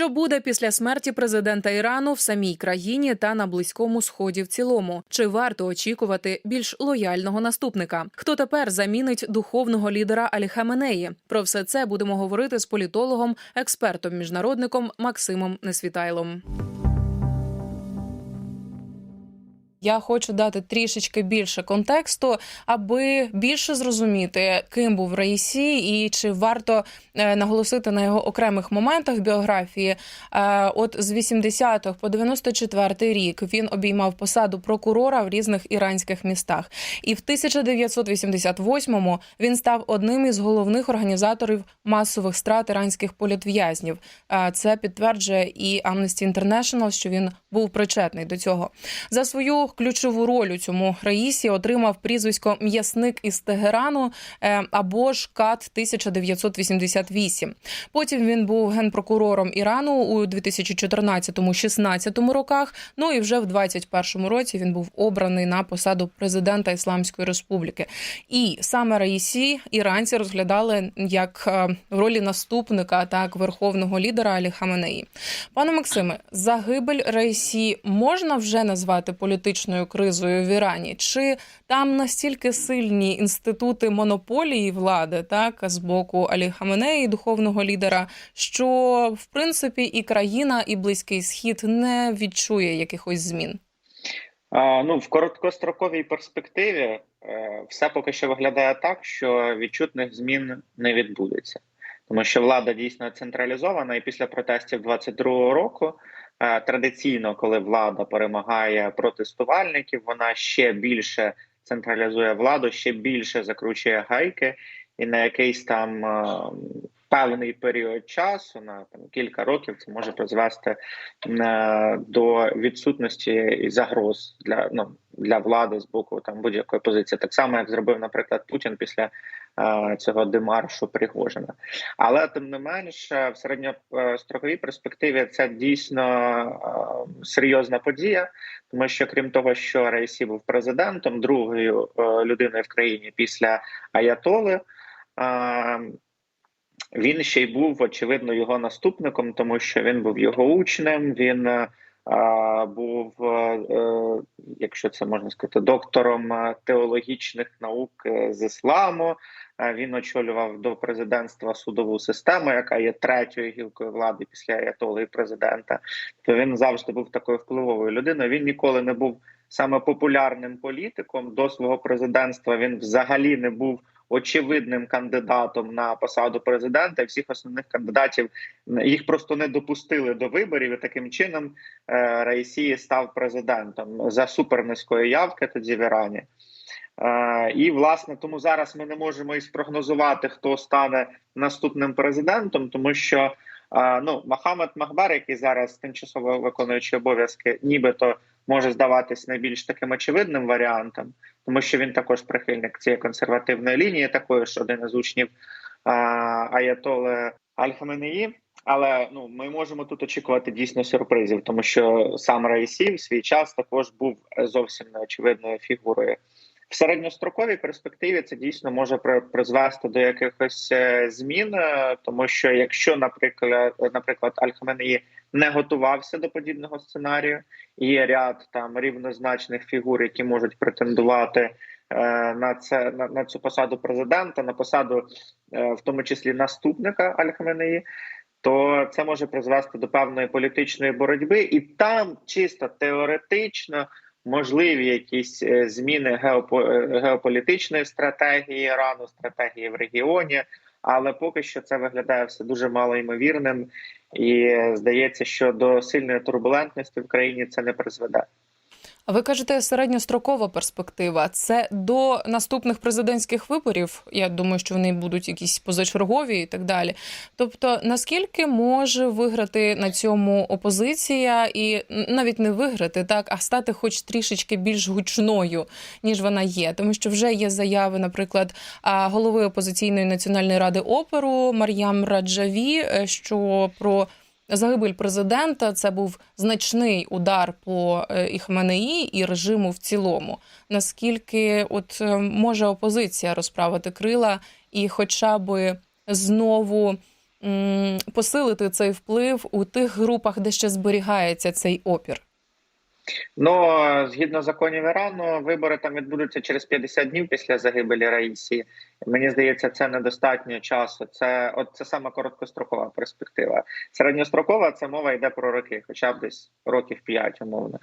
Що буде після смерті президента Ірану в самій країні та на близькому сході в цілому? Чи варто очікувати більш лояльного наступника? Хто тепер замінить духовного лідера Алі Хаменеї? Про все це будемо говорити з політологом, експертом, міжнародником Максимом Несвітайлом. Я хочу дати трішечки більше контексту, аби більше зрозуміти, ким був Раїсі і чи варто е, наголосити на його окремих моментах біографії. Е, От з 80-х по 94-й рік він обіймав посаду прокурора в різних іранських містах. І в 1988-му він став одним із головних організаторів масових страт іранських політв'язнів. Е, Це підтверджує і Amnesty International, що він був причетний до цього. За свою ключову роль у цьому Раїсі отримав прізвисько м'ясник із Тегерану е, або ж КАТ 1988. Потім він був генпрокурором Ірану у 2014-16 роках. Ну і вже в 2021 році він був обраний на посаду президента Ісламської Республіки. І саме Раїсі іранці розглядали як е, в ролі наступника так верховного лідера Алі Хаменеї. Пане Максиме, загибель Раїсі можна вже назвати політичною кризою в Ірані? Чи там настільки сильні інститути монополії влади, так з боку Алі Хаменеї, духовного лідера, що в принципі і країна, і близький схід не відчує якихось змін? А, ну, в короткостроковій перспективі е, все поки що виглядає так, що відчутних змін не відбудеться, тому що влада дійсно централізована, і після протестів 22-го року е, традиційно, коли влада перемагає протестувальників, вона ще більше централізує владу, ще більше закручує гайки, і на якийсь там е, певний період часу, на там кілька років, це може призвести е, до відсутності і загроз для ну для влади з боку там будь-якої позиції, так само як зробив, наприклад, Путін після е, цього демаршу Пригожина. Але тим не менш, в середньостроковій перспективі це дійсно е, серйозна подія, тому що крім того, що Рейсі був президентом, другою е, людиною в країні після Аятоли. Е, він ще й був очевидно його наступником, тому що він був його учнем. Він е, був, е, якщо це можна сказати, доктором е, теологічних наук е, з ісламу. Е, Він очолював до президентства судову систему, яка є третьою гілкою влади після Аятоли і президента. То він завжди був такою впливовою людиною. Він ніколи не був саме популярним політиком. До свого президентства він взагалі не був очевидним кандидатом на посаду президента. Всіх основних кандидатів їх просто не допустили до виборів. і Таким чином е, Раїсі став президентом за супернизької явки тоді в Ірані. Е, і власне тому зараз ми не можемо і спрогнозувати, хто стане наступним президентом, тому що е, ну Мохаммед Махбар, який зараз тимчасово виконуючий обов'язки, нібито може здаватись найбільш таким очевидним варіантом, тому що він також прихильник цієї консервативної лінії, також один із учнів а, Аятоли Аль-Хаменеї. Але ну ми можемо тут очікувати дійсно сюрпризів, тому що сам Раїсі в свій час також був зовсім неочевидною фігурою. В середньостроковій перспективі це дійсно може призвести до якихось е, змін, е, тому що якщо, наприклад, наприклад, Аль-Хаменеї не готувався до подібного сценарію, є ряд там рівнозначних фігур, які можуть претендувати е, на це на, на цю посаду президента, на посаду, е, в тому числі наступника Аль-Хаменеї, то це може призвести до певної політичної боротьби, і там чисто теоретично можливі якісь е, зміни е, геополітичної стратегії Ірану, стратегії в регіоні. Але поки що це виглядає все дуже малоймовірним, і здається, що до сильної турбулентності в країні це не призведе. Ви кажете, середньострокова перспектива це до наступних президентських виборів. Я думаю, що вони будуть якісь позачергові і так далі. Тобто, наскільки може виграти на цьому опозиція, і навіть не виграти, так а стати, хоч трішечки більш гучною, ніж вона є, тому що вже є заяви, наприклад, голови опозиційної національної ради оперу Мар'ям Раджаві, що про Загибель президента це був значний удар по і Хменеї, і режиму в цілому. Наскільки от е, може опозиція розправити крила і, хоча би знову посилити цей вплив у тих групах, де ще зберігається цей опір? Ну згідно законів Ірану, вибори там відбудуться через 50 днів після загибелі Раїсі. Мені здається, це недостатньо часу. Це от це саме короткострокова перспектива. Середньострокова це мова йде про роки, хоча б десь років 5, умовно.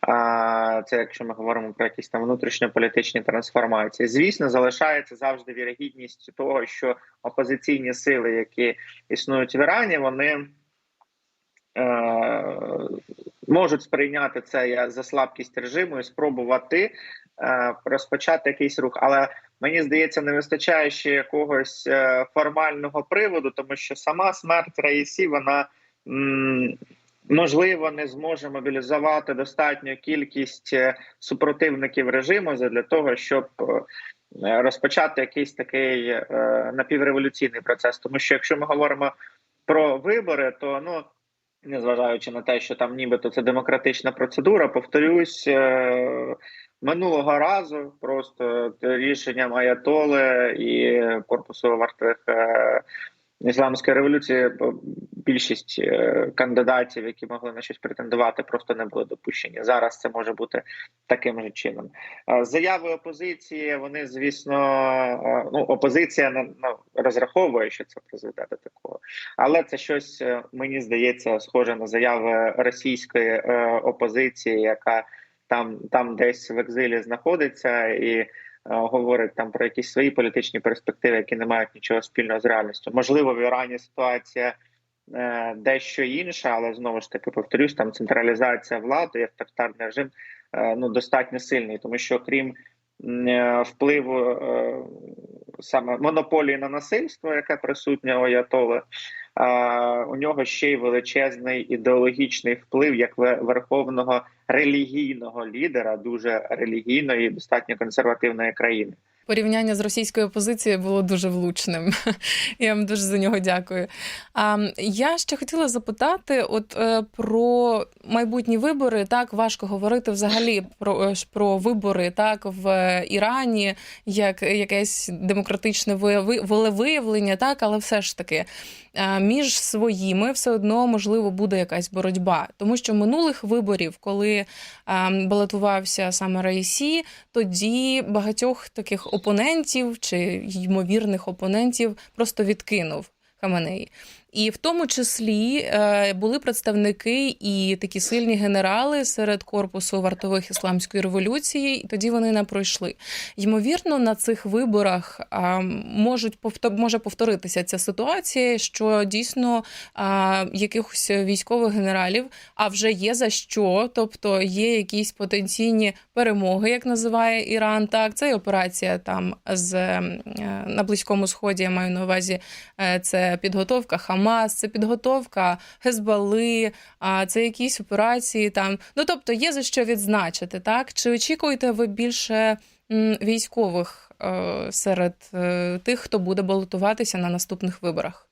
А це якщо ми говоримо про якісь там внутрішньополітичні трансформації. Звісно, залишається завжди вірогідність того, що опозиційні сили, які існують в Ірані, вони. Можуть сприйняти це за слабкість режиму і спробувати е, розпочати якийсь рух. Але мені здається, не вистачає ще якогось е, формального приводу, тому що сама смерть Раїсі, вона можливо не зможе мобілізувати достатню кількість е, супротивників режиму для того, щоб розпочати якийсь такий напівреволюційний процес. Тому що якщо ми говоримо про вибори, то ну незважаючи на те, що там нібито це демократична процедура, повторюсь. Е, минулого разу просто рішенням Аятоли і корпусу вартових е, ісламської революції більшість е, кандидатів, які могли на щось претендувати, просто не були допущені. Зараз це може бути таким же чином. Заяви опозиції. Вони звісно, ну опозиція ну, розраховує, що це призведе до такого, але це щось е, мені здається схоже на заяви російської е, опозиції, яка там там десь в екзилі знаходиться і. Говорить там про якісь свої політичні перспективи, які не мають нічого спільного з реальністю. Можливо, в Ірані ситуація Е, дещо інше, але знову ж таки повторюсь, там централізація влади, авторитарний режим е, ну достатньо сильний, тому що крім е, впливу саме монополії на насильство, яке присутнє у Аятоли, у нього ще й величезний ідеологічний вплив як верховного релігійного лідера, дуже релігійної, достатньо консервативної країни порівняння з російською опозицією було дуже влучним. Я вам дуже за нього дякую. А я ще хотіла запитати: от е, про майбутні вибори так важко говорити взагалі про е, про вибори так в Ірані, як якесь демократичне волевиявлення, так, але все ж таки. Між своїми все одно можливо буде якась боротьба, тому що минулих виборів, коли балотувався саме Раїсі, тоді багатьох таких опонентів чи ймовірних опонентів просто відкинув Хаменеї. І в тому числі е, були представники і такі сильні генерали серед корпусу вартових ісламської революції, і тоді вони не пройшли. Ймовірно, на цих виборах можуть може повторитися ця ситуація, що дійсно якихось військових генералів, а вже є за що, тобто є якісь потенційні перемоги, як називає Іран. Так, це і операція там з е, на близькому сході. Я маю на увазі е, це підготовка Хамас, це підготовка Хезбали, це якісь операції там. Ну тобто є за що відзначити, так? Чи очікуєте ви більше військових е, серед е, тих, хто буде балотуватися на наступних виборах?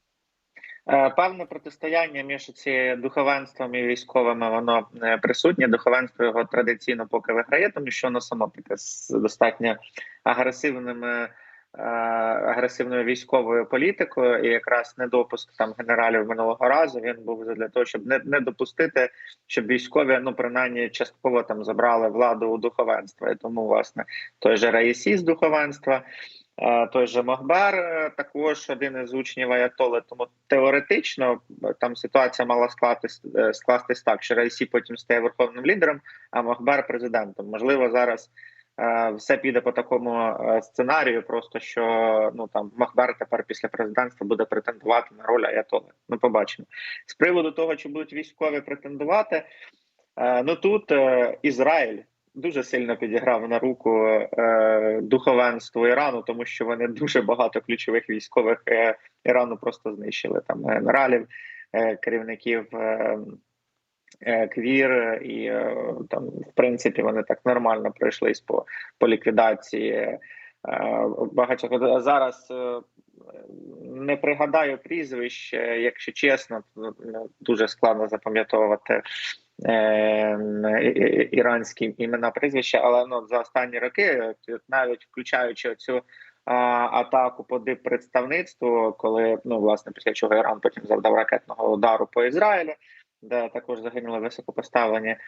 Е, певне протистояння між ці духовенством і військовими воно присутнє. Духовенство його традиційно поки виграє, тому що воно само таке з достатньо агресивними агресивною військовою політикою, і якраз недопуск там генералів минулого разу він був для того, щоб не не допустити, щоб військові ну принаймні частково там забрали владу у духовенства. І тому власне той же Раїсі з духовенства. Е, той же Мохбар е, також один із учнів Аятоли. Тому теоретично там ситуація мала скластись, скластись так, що Раїсі потім стає верховним лідером, а Мохбар президентом. Можливо, зараз Е, все піде по такому е, сценарію, просто що ну там Махбар тепер після президентства буде претендувати на роль Аятоли. Ну, побачимо з приводу того, чи будуть військові претендувати. Е, ну тут Ізраїль дуже сильно підіграв на руку духовенству Ірану, тому що вони дуже багато ключових військових Ірану просто знищили там генералів, керівників. Е, квір, і е, там, в принципі, вони так нормально пройшлись по по ліквідації е, багатьох. Зараз не пригадаю прізвищ, якщо чесно, ну, дуже складно запам'ятовувати іранські імена прізвища, але ну за останні роки, навіть включаючи цю атаку по диппредставництву, коли ну власне після чого Іран потім завдав ракетного удару по Ізраїлю, де також загинули високопоставлені е,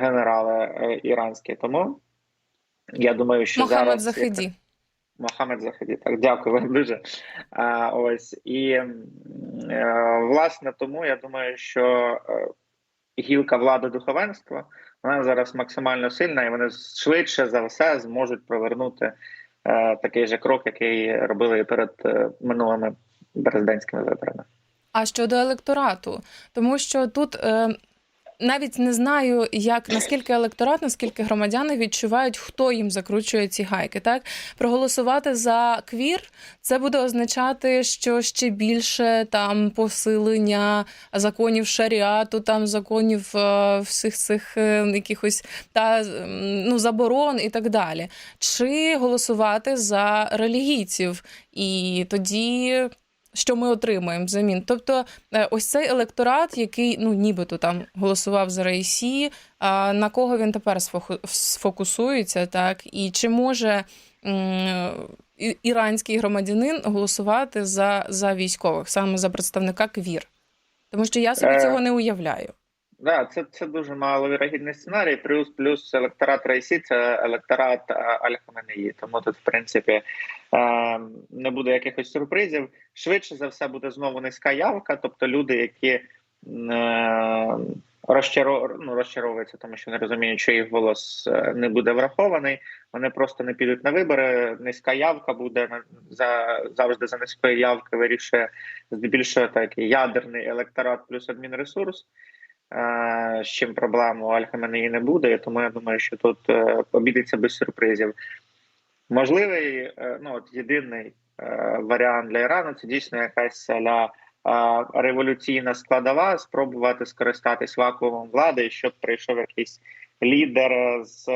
генерали е, іранські. Тому я думаю, що Мохаммед зараз Захиді. Мохамед Захиді, так дякую вам дуже. А, ось і е, власне тому я думаю, що гілка влади духовенства вона зараз максимально сильна, і вони швидше за все зможуть провернути такий же крок, який робили перед минулими президентськими виборами. А щодо електорату, тому що тут е, навіть не знаю, як наскільки електорат, наскільки громадяни відчувають, хто їм закручує ці гайки. Так проголосувати за квір це буде означати, що ще більше там посилення законів шаріату, там законів е, всіх цих е, якихось та ну заборон і так далі. Чи голосувати за релігійців, і тоді що ми отримуємо взамін. Тобто, е, ось цей електорат, який ну нібито там голосував за Рейсі, на кого він тепер сфокусується, так і чи може іранський громадянин голосувати за, за військових, саме за представника КВІР? Тому що я собі Е, цього не уявляю. Да, це, це дуже маловірогідний сценарій. Плюс плюс електорат Райсі це електорат е, Аль-Хаменеї. Тому тут, в принципі, е, не буде якихось сюрпризів. Швидше за все буде знову низька явка, тобто люди, які е, розчаров... ну, розчаровуються, тому що не розуміють, що їх голос е, не буде врахований. Вони просто не підуть на вибори. Низька явка буде за завжди за низької явки вирішує здебільшого такий ядерний електорат плюс адмінресурс. Е, з чим проблем у Аль-Хаменеї не буде, тому я думаю, що тут е, обійдеться без сюрпризів. Можливий, е, ну от єдиний варіант для Ірану це дійсно якась ля революційна складова, спробувати скористатись вакуумом влади, щоб прийшов якийсь лідер з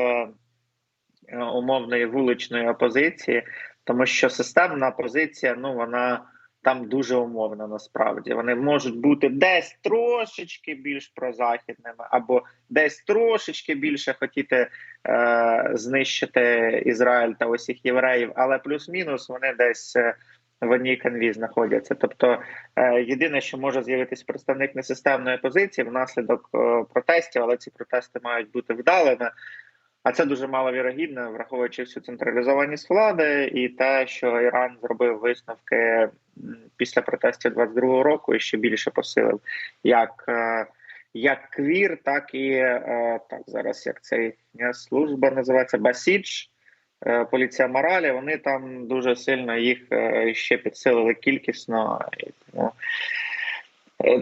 умовної вуличної опозиції, тому що системна опозиція, ну вона там дуже умовно насправді. Вони можуть бути десь трошечки більш прозахідними, або десь трошечки більше хотіти е, знищити Ізраїль та усіх євреїв, але плюс-мінус вони десь. е, В одній канві знаходяться, тобто е, єдине, що може з'явитись представник несистемної позиції внаслідок е, протестів, але ці протести мають бути вдалими. А це дуже маловірогідно, враховуючи всю централізованість влади і те, що Іран зробив висновки після протестів 22-го року і ще більше посилив як, е, як квір, так і е, так зараз як цей е, служба називається Басідж. е, Поліція моралі, вони там дуже сильно їх ще підсилили кількісно.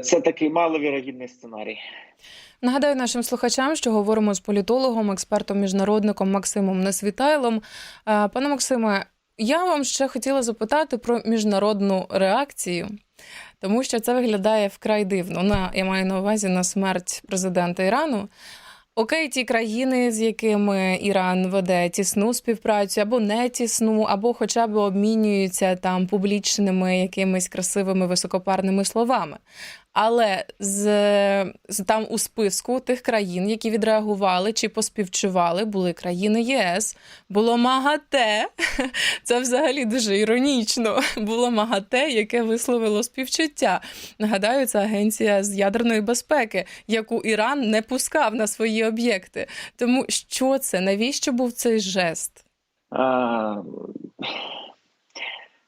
Це такий маловірогідний сценарій. Нагадаю нашим слухачам, що говоримо з політологом, експертом, міжнародником Максимом Несвітайлом. Пане Максиме, я вам ще хотіла запитати про міжнародну реакцію, тому що це виглядає вкрай дивно. На я маю на увазі на смерть президента Ірану. Окей, ті країни, з якими Іран веде тісну співпрацю, або не тісну, або хоча б обмінюються там публічними якимись красивими високопарними словами. Але з, з там у списку тих країн, які відреагували чи поспівчували, були країни ЄС, було МАГАТЕ. Це взагалі дуже іронічно. Було МАГАТЕ, яке висловило співчуття. Нагадаю, це агенція з ядерної безпеки, яку Іран не пускав на свої об'єкти. Тому що це? Навіщо був цей жест? А,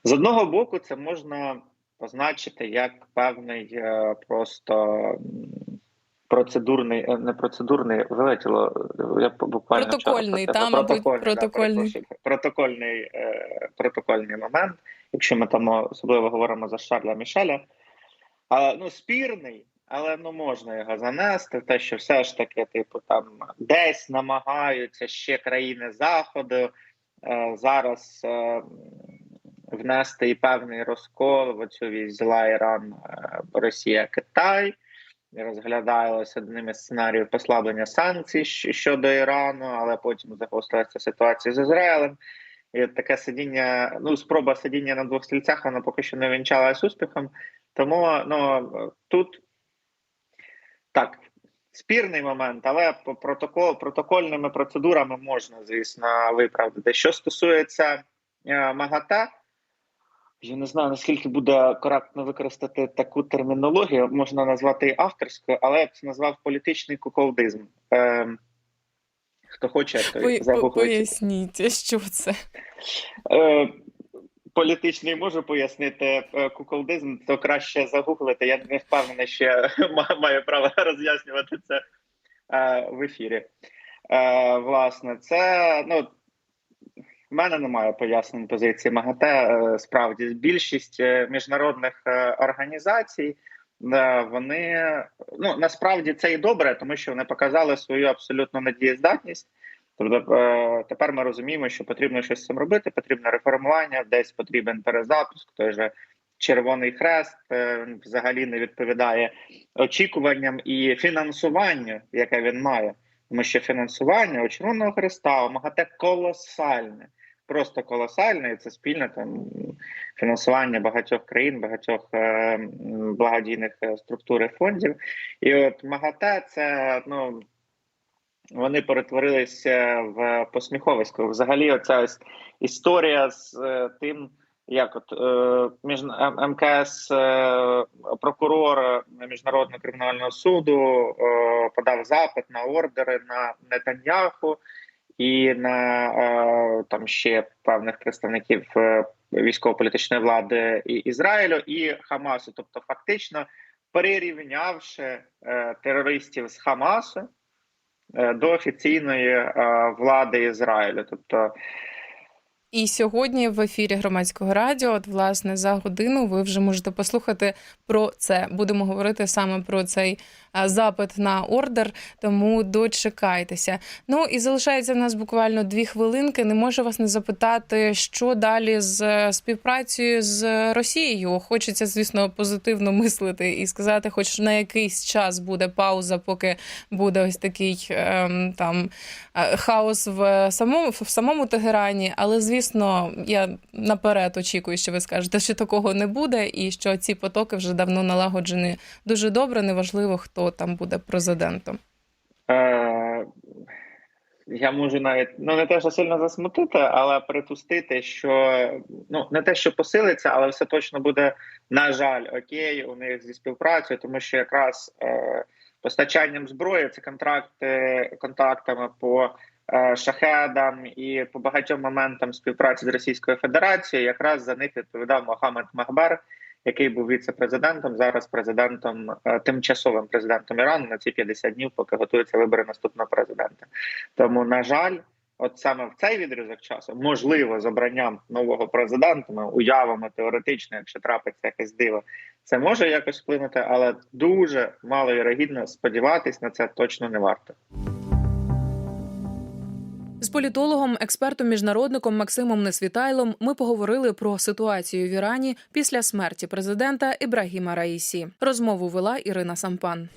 З одного боку, це можна позначити як певний е, просто процедурний, е, не процедурний, вилетіло, я буквально Протокольний, про це- та, протокольний, да, протокольний. протокольний, е, протокольний момент, якщо ми там особливо говоримо за Шарля Мішеля. А, ну, спірний, але ну можна його занести. Те, що все ж таки, типу, там десь намагаються ще країни Заходу е, зараз е, внести і певний розкол в оцю вісь зла Іран, е, Росія, Китай. Розглядалося одним із сценаріїв послаблення санкцій щодо Ірану, але потім загострилася ситуація з Ізраїлем. І таке сидіння, ну спроба сидіння на двох стільцях, вона поки що не вінчалась успіхом. Тому ну тут так, спірний момент, але по протокол, протокольними процедурами можна, звісно, виправдати. Що стосується е, МАГАТЕ. Я не знаю, наскільки буде коректно використати таку термінологію, можна назвати і авторською, але я б це назвав політичний куколдизм. Е, хто хоче, той загуглить. Поясніть, що це. Е, політичний можу пояснити. Е, Куколдизм то краще загуглити. Я не впевнений, що я маю право роз'яснювати це е, в ефірі. Е, власне, це ну. В мене немає пояснень позиції МАГАТЕ. Справді, більшість е, міжнародних е, організацій е, вони ну насправді це і добре, тому що вони показали свою абсолютну недієздатність. Тобто тепер ми розуміємо, що потрібно щось з цим робити, потрібне реформування, десь потрібен перезапуск. Той же Червоний Хрест взагалі не відповідає очікуванням і фінансуванню, яке він має. Тому що фінансування у Червоного Хреста у МАГАТЕ колосальне, просто колосальне, і це спільне там фінансування багатьох країн, багатьох е, благодійних е, структур і фондів. І от МАГАТЕ це ну вони перетворилися в посміховисько. Взагалі, оця ось історія з е, тим, як от е, між МКС е, прокурор міжнародного кримінального суду е, подав запит на ордери на Нетаньяху і на е, там ще певних представників е, військово-політичної влади Ізраїлю і Хамасу, тобто фактично перерівнявши е, терористів з Хамасу до офіційної влади Ізраїлю. Тобто, І сьогодні в ефірі громадського радіо, от власне за годину, ви вже можете послухати про це. Будемо говорити саме про цей запит на ордер, тому дочекайтеся. Ну і залишається в нас буквально дві хвилинки. Не можу вас не запитати, що далі з е, співпрацею з Росією. Хочеться, звісно, позитивно мислити і сказати, хоч на якийсь час буде пауза, поки буде ось такий ем, там е, хаос в самому в самому Тегерані. Але звісно, я наперед очікую, що ви скажете, що такого не буде, і що ці потоки вже давно налагоджені дуже добре. Неважливо, хто там буде президентом. е, я можу навіть ну не те, що сильно засмутити, але припустити, що ну не те, що посилиться, але все точно буде, на жаль, окей, у них зі співпрацею, тому що якраз е, постачанням зброї це контракти контактами по шахедам і по багатьом моментам співпраці з Російською Федерацією. Якраз за них відповідав Мохаммед Махбер, який був віце-президентом, зараз президентом, е, тимчасовим президентом Ірану на ці 50 днів, поки готуються вибори наступного президента. Тому, на жаль, от саме в цей відрізок часу, можливо, з обранням нового президента, ми уявимо теоретично, якщо трапиться якесь диво, це може якось вплинути, але дуже мало вірогідно сподіватись на це точно не варто. З політологом, експертом міжнародником Максимом Несвітайлом ми поговорили про ситуацію в Ірані після смерті президента Ібрагіма Раїсі. Розмову вела Ірина Сампан.